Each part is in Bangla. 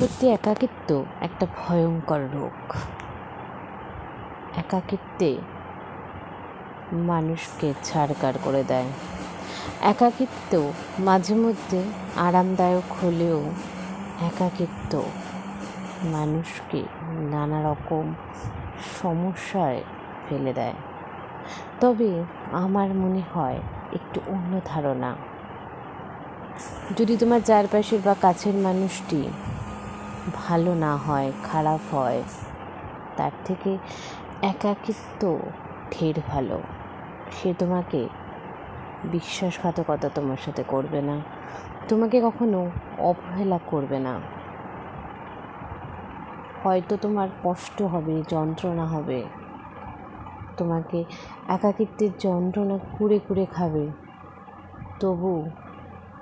সত্যি একাকিত্ব একটা ভয়ঙ্কর রোগ। একাকিত্বে মানুষকে ছাড়কার করে দেয়। একাকিত্ব মাঝে মধ্যে আরামদায়ক হলেও একাকিত্ব মানুষকে নানা রকম সমস্যায় ফেলে দেয়। তবে আমার মনে হয় একটু অন্য ধারণা। যদি তোমার চারপাশের বা কাছের মানুষটি ভালো না হয়, খারাপ হয়, তার থেকে একাকিত্ব ঢের ভালো। সে তোমাকে বিশ্বাসঘাতকতা তোমার সাথে করবে না। তোমাকে কখনো অবহেলা করবে না। হয়তো তোমার কষ্ট হবে, যন্ত্রণা হবে। তোমাকে একাকিত্বের যন্ত্রণা কুড়ে কুড়ে খাবে। তবু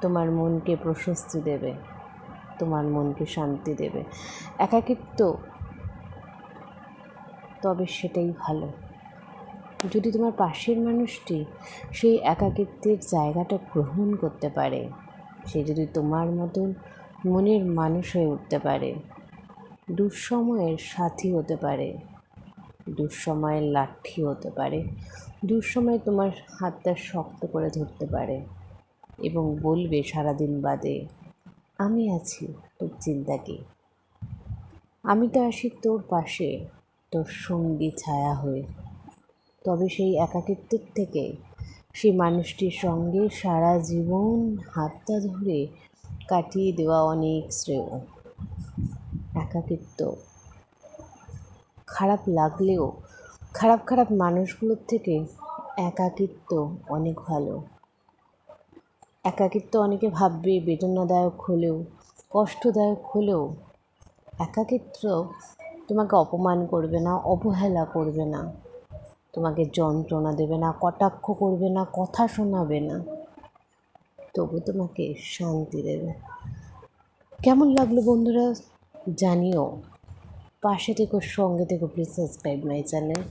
তোমার মনকে প্রশস্তি দেবে। তোমার মনকে শান্তি দেবে। একাকিত্ব তবে সেটাই ভালো। যদি তোমার পাশের মানুষটি সেই একাকিত্বের জায়গাটা গ্রহণ করতে পারে, সে যদি তোমার মতন মনের মানুষ হয়ে উঠতে পারে, দুঃসময়ের সাথী হতে পারে, দুঃসময়ের লাঠি হতে পারে, দুঃসময়ে তোমার হাতটা শক্ত করে ধরতে পারে এবং বলবে সারাদিন বাদে আমি আছি তোর চিন্তা কি আমি তো আসি তোর পাশে, তোর সঙ্গী ছায়া হয়ে। তবে সেই একাকিত্বের থেকে সেই মানুষটির সঙ্গে সারা জীবন হাতটা ধরে কাটিয়ে দেওয়া অনেক শ্রেয়। একাকিত্ব। খারাপ লাগলেও, খারাপ খারাপ মানুষগুলোর থেকে একাকিত্ব অনেক ভালো। একাকিত্ব অনেকে ভাববে, বেদনাদায়ক হলেও, কষ্টদায়ক হলেও। একাকিত্ব তোমাকে অপমান করবে না, অবহেলা করবে না। তোমাকে যন্ত্রণা দেবে না, কটাক্ষ করবে না, কথা শোনাবে না। তবু তোমাকে শান্তি দেবে। কেমন লাগল বন্ধুরা? জানিও। পাশে থেকো, সঙ্গে থেকো প্লিজ সাবস্ক্রাইব মাই চ্যানেল